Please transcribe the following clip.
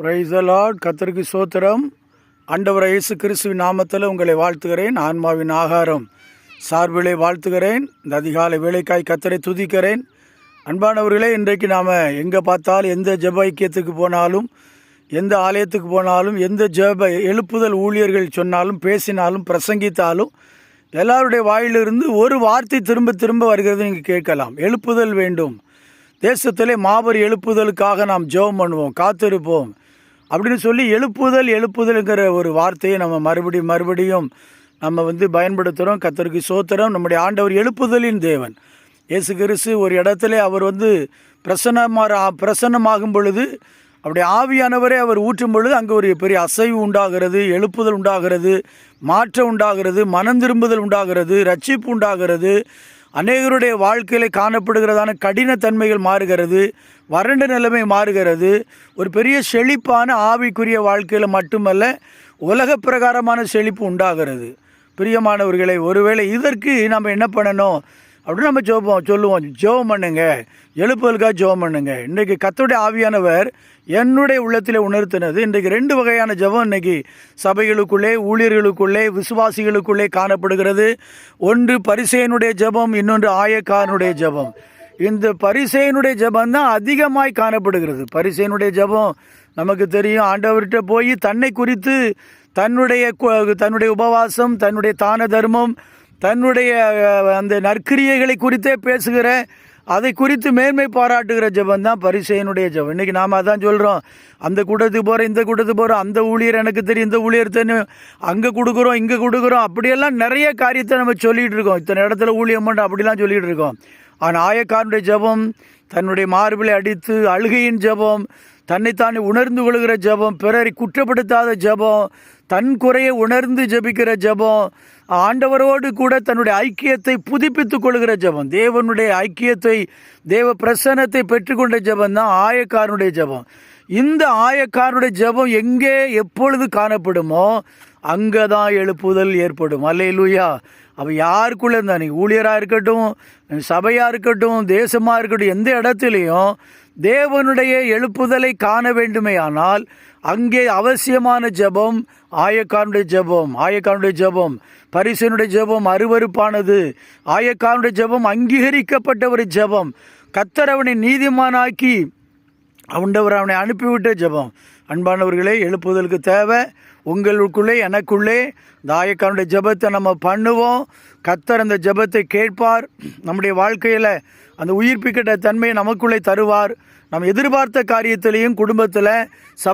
பிரைசலாட் கத்தருக்கு சோத்திரம் அண்டவர் இயேசு கிறிஸ்துவின் நாமத்தில் உங்களை வாழ்த்துகிறேன். ஆன்மாவின் ஆகாரம் சார்பிலே வாழ்த்துகிறேன். இந்த அதிகாலை வேலைக்காய் கத்தரை துதிக்கிறேன். அன்பானவர்களே இன்றைக்கு நாம் எங்கே பார்த்தாலும் எந்த ஜெப ஐக்கியத்துக்கு போனாலும் எந்த ஆலயத்துக்கு போனாலும் எந்த ஜெப எழுப்புதல் ஊழியர்கள் சொன்னாலும் பேசினாலும் பிரசங்கித்தாலும் எல்லாருடைய வாயிலிருந்து ஒரு வார்த்தை திரும்ப திரும்ப வருகிறது நீங்கள் கேட்கலாம். எழுப்புதல் வேண்டும். தேசத்திலே மாபெரும் எழுப்புதலுக்காக நாம் ஜெபம் பண்ணுவோம் காத்திருப்போம். அப்படின்னு சொல்லி எழுப்புதல் எழுப்புதல்ங்கிற ஒரு வார்த்தையை நம்ம மறுபடியும் மறுபடியும் நம்ம வந்து பயன்படுத்துகிறோம் கத்தருக்கு சோத்திரம் நம்முடைய ஆண்டவர் எழுப்புதலின் தேவன். இயேசு கிறிஸ்து ஒரு இடத்துல அவர் வந்து பிரசன்னமாக பிரசன்னமாகும் பொழுது அப்படி ஆவியானவரே அவர் ஊற்றும் பொழுது அங்கே ஒரு பெரிய அசைவு உண்டாகிறது எழுப்புதல் உண்டாகிறது மாற்றம் உண்டாகிறது மனம் திரும்புதல் உண்டாகிறது ரட்சிப்பு உண்டாகிறது. அநேகருடைய வாழ்க்கையில் காணப்படுகிறதான கடினத்தன்மைகள் மாறுகிறது வறண்ட நிலைமை மாறுகிறது. ஒரு பெரிய செழிப்பான ஆவிக்குரிய வாழ்க்கையில் மட்டுமல்ல உலக பிரகாரமான செழிப்பு உண்டாகிறது. பிரியமானவர்களை ஒருவேளை இதற்கு நம்ம என்ன பண்ணணும்? அப்படின்னு நம்ம ஜோபம் சொல்லுவோம் ஜெபம் பண்ணுங்க எழுப்புதலுக்காக ஜெபம் பண்ணுங்க. இன்றைக்கு கத்தோடைய ஆவியானவர் என்னுடைய உள்ளத்தில் உணர்த்தினது. இன்றைக்கு ரெண்டு வகையான ஜெபம் இன்னைக்கு சபைகளுக்குள்ளே ஊழியர்களுக்குள்ளே விசுவாசிகளுக்குள்ளே காணப்படுகிறது. ஒன்று பரிசையனுடைய ஜெபம் இன்னொன்று ஆயக்காரனுடைய ஜெபம். இந்த பரிசையனுடைய ஜெபம் தான் அதிகமாய் காணப்படுகிறது. பரிசையனுடைய ஜெபம் நமக்கு தெரியும். ஆண்டவர்கிட்ட போய் தன்னை குறித்து தன்னுடைய கு- தன்னுடைய உபவாசம் தன்னுடைய தான தர்மம் தன்னுடைய அந்த நற்கிரியைகளை குறித்தே பேசுகிற அதை குறித்து மேன்மை பாராட்டுகிற ஜெபம் தான் பரிசையனுடைய ஜெபம். இன்றைக்கி நாம் அதான் சொல்கிறோம் அந்த கூட்டத்துக்கு போகிறோம் இந்த கூட்டத்துக்கு போகிறோம் அந்த ஊழியர் எனக்கு தெரியும் இந்த ஊழியர் தெரியும். அங்கே கொடுக்குறோம் இங்கே கொடுக்குறோம். அப்படியெல்லாம் நிறைய காரியத்தை நம்ம சொல்லிகிட்டு இருக்கோம். இத்தனை இடத்துல ஊழியம் பண்ண அப்படிலாம் சொல்லிகிட்டு இருக்கோம். ஆனால் ஆயக்காரனுடைய ஜெபம் தன்னுடைய மார்பிலை அடித்து அழுகையின் ஜெபம் தன்னைத்தானே உணர்ந்து கொள்கிற ஜெபம் பிறரை குற்றப்படுத்தாத ஜெபம் தன் குறையை உணர்ந்து ஜெபிக்கிற ஜெபம் ஆண்டவரோடு கூட தன்னுடைய ஐக்கியத்தை புதுப்பித்துக் கொள்கிற ஜெபம் தேவனுடைய ஐக்கியத்தை தேவ பிரசன்னத்தை பெற்றுக்கொண்ட ஜெபம் தான் ஆயக்காரனுடைய ஜெபம். இந்த ஆயக்காரனுடைய ஜெபம் எங்கே எப்பொழுது காணப்படுமோ அங்கே தான் எழுப்புதல் ஏற்படும். அல்லேலூயா. அப்போ யாருக்குள்ளே இருந்தா நீ ஊழியராக இருக்கட்டும் சபையாக இருக்கட்டும் தேசமாக இருக்கட்டும் எந்த இடத்துலையும் தேவனுடைய எழுப்புதலை காண வேண்டுமேயானால் அங்கே அவசியமான ஜெபம் ஆயக்காரனுடைய ஜெபம் ஆயக்கானுடைய ஜெபம் பரிசனுடைய ஜெபம் அருவருப்பானது. ஆயக்காரனுடைய ஜெபம் அங்கீகரிக்கப்பட்ட ஒரு ஜெபம். கத்தரவனை நீதிமானாக்கி அவண்டவர் அவனை அனுப்பிவிட்ட ஜெபம். அன்பானவர்களே எழுப்புதலுக்கு தேவை. உங்களுக்குள்ளே எனக்குள்ளே தாயக்கானுடைய ஜபத்தை ஜெபத்தை நம்ம பண்ணுவோம். கத்தர் அந்த ஜெபத்தை கேட்பார். நம்முடைய வாழ்க்கையில் அந்த உயிர்ப்பிக்கிட்ட தன்மையை நமக்குள்ளே தருவார். நம்ம எதிர்பார்த்த காரியத்திலையும் குடும்பத்தில் சப